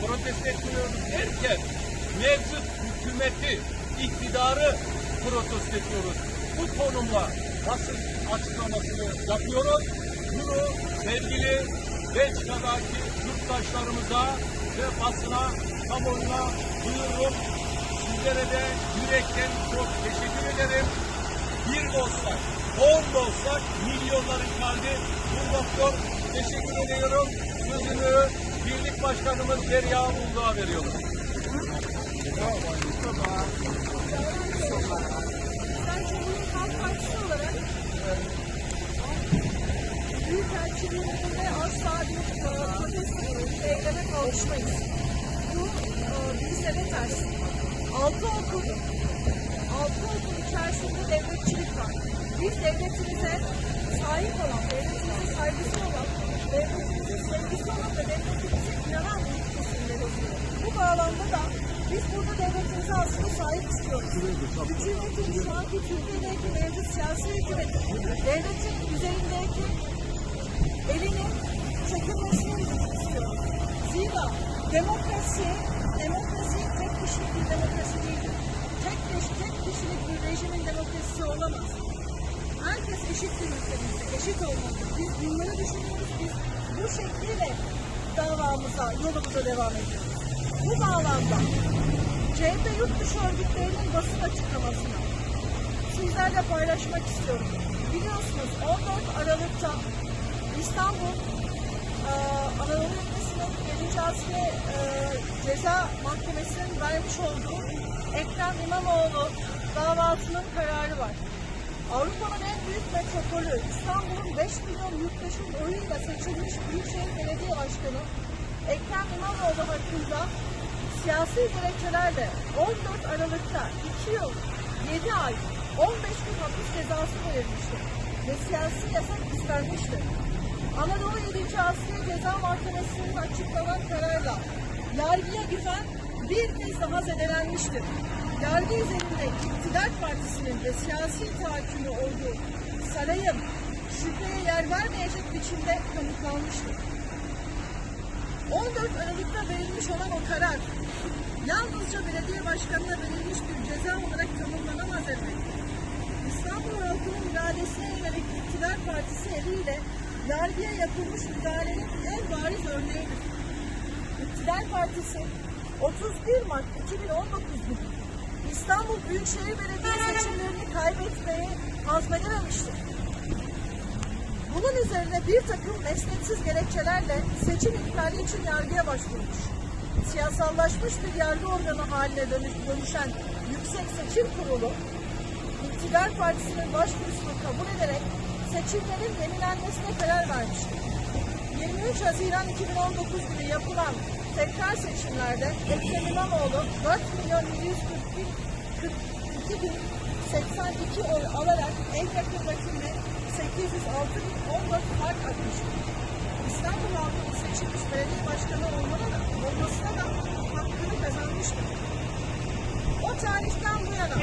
protesto etmiyoruz derken mevcut hükümeti, iktidarı protesto ediyoruz. Bu konumla basın açıklamasını yapıyoruz. Bunu sevgili Belçika'daki yurttaşlarımıza ve basına, kamuoyuna duyururum. Sizlere de yürekten çok teşekkür ederim. Bir olsak, on olsak milyonların kalbi bu doktor. Teşekkür ediyorum. Sözünü Birlik Başkanımız Derya Uludağ'a veriyorum. Ben Cumhuriyet Halk Partisi olarak Büyükelçiliğinde asla bir protesto eyleme kalkışmayız. Bu e, bizlere ters. Altı okul, altı okul içerisinde devletçilik var. Biz devletimize sahip olan, devletimize saygısı olan, devletimize sevgisi olan ve devletimize inanan bir. Bu bağlamda da biz burada devletimize aslında sahip çıkıyoruz. Hükümetin şu anki Türkiye'deki mevcut siyasi hükümetin devletin üzerindeki elini çekilmesini istiyoruz. Zira demokrasi, demokrasi tek kişilik bir demokrasi değildir. Tek, kişi, tek kişilik bir rejimin demokrasisi olamaz. Herkes eşittir ülkemizde, eşit olmalıdır. Biz bunları düşünüyoruz, bu şekliyle davamıza, yolumuza devam ediyoruz. Bu bağlamda CHP yurt dışı örgütlerinin basın açıklamasını sizlerle paylaşmak istiyorum. Biliyorsunuz 14 Aralık'ta İstanbul e, Anadolu Yakası'nın 7. Asya e, Ceza Mahkemesi'nin vermiş olduğu Ekrem İmamoğlu davasının kararı var. Avrupa'nın en büyük metropolü İstanbul'un 5 milyon yurttaşın oyuyla seçilmiş Büyükşehir Belediye Başkanı Ekrem İmamoğlu hakkında siyasi gerekçelerle 14 Aralık'ta 2 yıl 7 ay 15 gün hapis cezası verilmiştir ve siyasi yasak istenmiştir. Anadolu 7. Asya Ceza Mahkemesi'nin açıklanan kararla yargıya güven bir kez daha zedelenmiştir. Yargı üzerinde iktidar partisinin ve siyasi tahakkümü olduğu sarayın şüpheye yer vermeyecek biçimde kanıtlanmıştır. 14 Aralık'ta verilmiş olan o karar yalnızca belediye başkanına verilmiş bir ceza olarak tanımlanamaz elbette. İstanbul halkının iradesine yönelik iktidar partisi eliyle yargıya yapılmış müdahalenin en bariz örneğidir. İktidar Partisi 31 Mart 2019 günü İstanbul Büyükşehir Belediye seçimlerini kaybetmeyi hazmedememiştir. Bunun üzerine bir takım mesnetsiz gerekçelerle seçim iptali için yargıya başvurmuş. Siyasallaşmış bir yargı organı haline dönüş, dönüşen Yüksek Seçim Kurulu, İktidar Partisi'nin başvurusunu kabul ederek seçimlerin yenilenmesine karar vermiştir. 23 Haziran 2019 günü yapılan tekrar seçimlerde Ekrem İmamoğlu 4 milyon 142 bin 82 oy alarak en yakın rakibine 806 bin 14 fark atmıştır. İstanbul halkının seçilmiş belediye başkanı olmana da, olmasına da hakkını kazanmıştır. O tarihten bu yana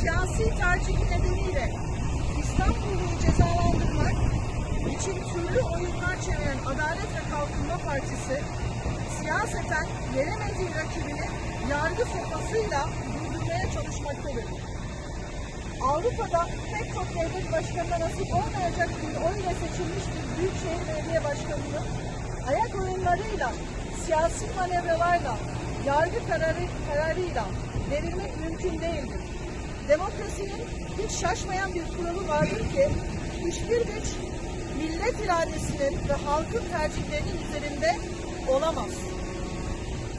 siyasi tercihi nedeniyle İstanbul'u cezalandırmak için türlü oyunlar çeviren Adalet ve Kalkınma Partisi siyaseten yeremediği rakibini yargı sopasıyla durdurmaya çalışmaktadır. Avrupa'da pek çok devlet başkanına nasip olmayacak bir oyla seçilmiş bir büyükşehir belediye başkanının ayak oyunlarıyla, siyasi manevralarla, yargı kararı, kararıyla verilmek mümkün değildir. Demokrasinin hiç şaşmayan bir kuralı vardır ki hiçbir güç millet iradesinin ve halkın tercihlerinin üzerinde olamaz.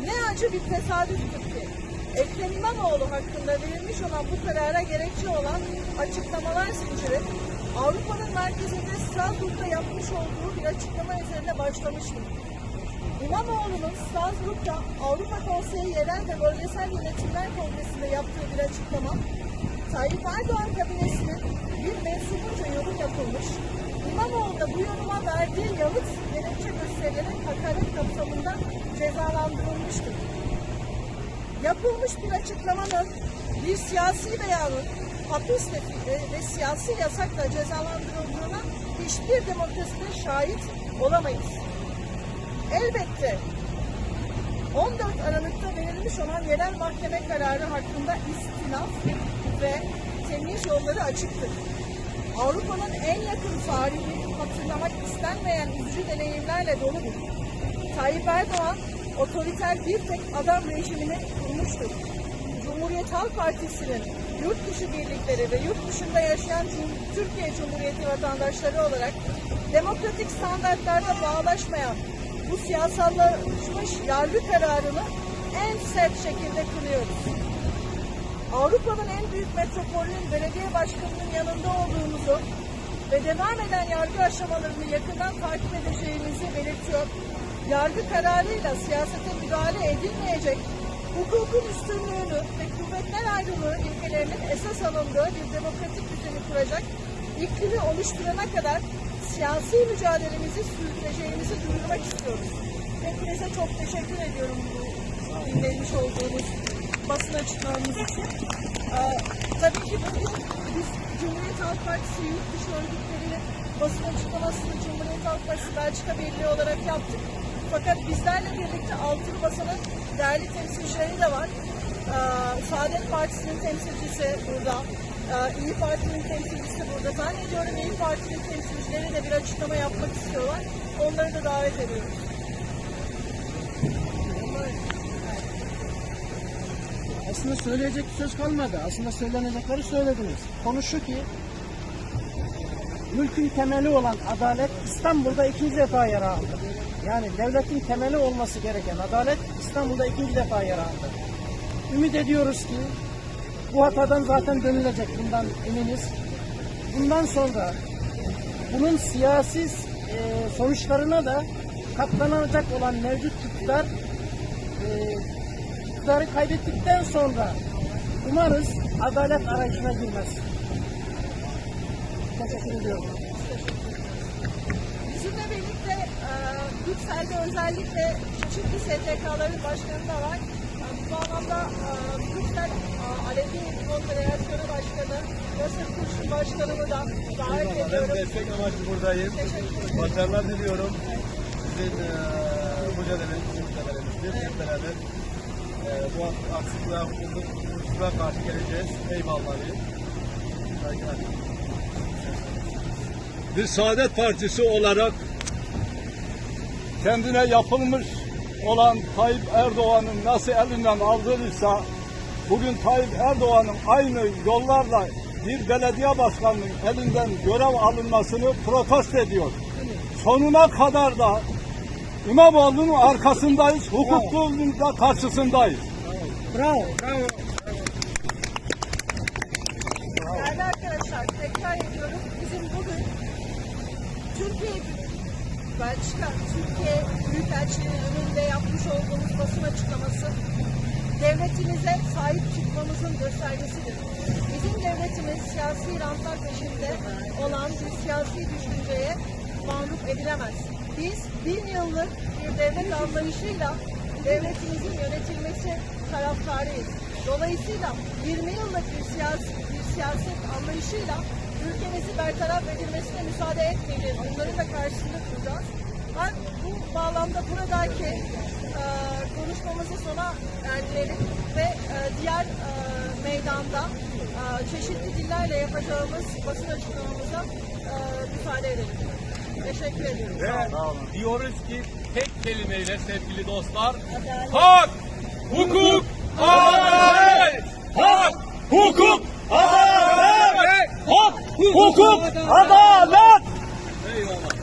Ne acı bir tesadüftür ki Ekrem İmamoğlu hakkında verilmiş olan bu karara gerekçe olan açıklamalar zinciri Avrupa'nın merkezinde Strasbourg'da yapmış olduğu bir açıklama üzerine başlamıştır. İmamoğlu'nun Strasbourg'da Avrupa Konseyi Yerel ve Bölgesel Yönetimler Kongresi'nde yaptığı bir açıklama, Tayyip Erdoğan kabinesinin bir mensubunca yorum yapılmış, İmamoğlu da bu yoruma verdiği yanıt gerekçe gösterilerek hakaret kapsamında cezalandırılmıştır. Yapılmış bir açıklamanın bir siyasi beyanın hapis ve, ve siyasi yasakla cezalandırıldığına hiçbir demokraside şahit olamayız. Elbette 14 Aralık'ta verilmiş olan yerel mahkeme kararı hakkında istinaf ve temyiz yolları açıktır. Avrupa'nın en yakın tarihini hatırlamak istenmeyen üzücü deneyimlerle doludur. Tayyip Erdoğan otoriter bir tek adam rejimini kurmuştur. Cumhuriyet Halk Partisi'nin yurt dışı birlikleri ve yurt dışında yaşayan Türkiye Cumhuriyeti vatandaşları olarak demokratik standartlarda bağlaşmayan bu siyasallaşmış yargı kararını en sert şekilde kınıyoruz. Avrupa'nın en büyük metropolünün belediye başkanının yanında olduğumuzu ve devam eden yargı aşamalarını yakından takip edeceğimizi belirtiyor. Yargı kararıyla siyasete müdahale edilmeyecek, hukukun üstünlüğünü ve kuvvetler ayrılığı ilkelerinin esas alındığı bir demokratik düzeni kuracak iklimi oluşturana kadar siyasi mücadelemizi sürdüreceğimizi duyurmak istiyoruz. Hepinize çok teşekkür ediyorum bu dinlemiş olduğunuz basın açıklamamız için. Ee, tabii ki bugün biz Cumhuriyet Halk Partisi yurt dışı örgütleri basın açıklamasını Cumhuriyet Halk Partisi Belçika Birliği olarak yaptık. Fakat bizlerle birlikte Altılı Masa'nın değerli temsilcileri de var. Ee, Saadet Partisi'nin temsilcisi burada. Ee, İyi Parti'nin temsilcisi burada. Zannediyorum İyi Parti'nin temsilcileri de bir açıklama yapmak istiyorlar. Onları da davet ediyoruz. Aslında söyleyecek söz kalmadı. Aslında söylenecekleri söylediniz. Konu şu ki mülkün temeli olan adalet İstanbul'da ikinci defa yer aldı. Yani devletin temeli olması gereken adalet İstanbul'da ikinci defa yer aldı. Ümit ediyoruz ki bu hatadan zaten dönülecek bundan eminiz. Bundan sonra bunun siyasi e, sonuçlarına da katlanacak olan mevcut iktidar e, iktidarı kaybettikten sonra umarız adalet arayışına girmez. Teşekkür ediyorum. Bizimle birlikte e, Brüksel'de özellikle çeşitli STK'ların başkanı da var. E, bu anlamda e, Brüksel e, Alevi Konfederasyonu Başkanı, Nasır Kurşun Başkanı'nı da davet Ben ediyorum. destek amaçlı buradayım. Başarılar diliyorum. Sizin eee mücadeleniz, bizim mücadelemizdir. Hep beraber eee bu aksızlığa, hukuk, hukukçuluğa karşı geleceğiz. Eyvallah diyeyim. Saygılar. bir Saadet Partisi olarak kendine yapılmış olan Tayyip Erdoğan'ın nasıl elinden aldırırsa bugün Tayyip Erdoğan'ın aynı yollarla bir belediye başkanının elinden görev alınmasını protesto ediyor. Sonuna kadar da İmamoğlu'nun arkasındayız, hukukluğun da karşısındayız. Bravo, bravo. Değerli arkadaşlar tekrar ediyorum. Bizim bugün Türkiye Belçika Türkiye Büyükelçiliği önünde yapmış olduğumuz basın açıklaması devletimize sahip çıkmamızın göstergesidir. Bizim devletimiz siyasi rantlar peşinde olan bir siyasi düşünceye mağlup edilemez. Biz bin yıllık bir devlet anlayışıyla devletimizin yönetilmesi taraftarıyız. Dolayısıyla 20 yıllık bir siyasi bir siyaset anlayışıyla ülkemizi bertaraf edilmesine müsaade etmeyeceğiz. Bunların da karşısında duracağız. Ben bu bağlamda buradaki e, konuşmamızı sona erdirelim ve e, diğer e, meydanda e, çeşitli dillerle yapacağımız basın açıklamamıza e, müsaade edelim. Teşekkür ediyorum. Ve diyoruz ki tek kelimeyle sevgili dostlar, Adalet. hak, hukuk, adalet! Hak, hukuk, adalet! hukuk, adalet. Eyvallah.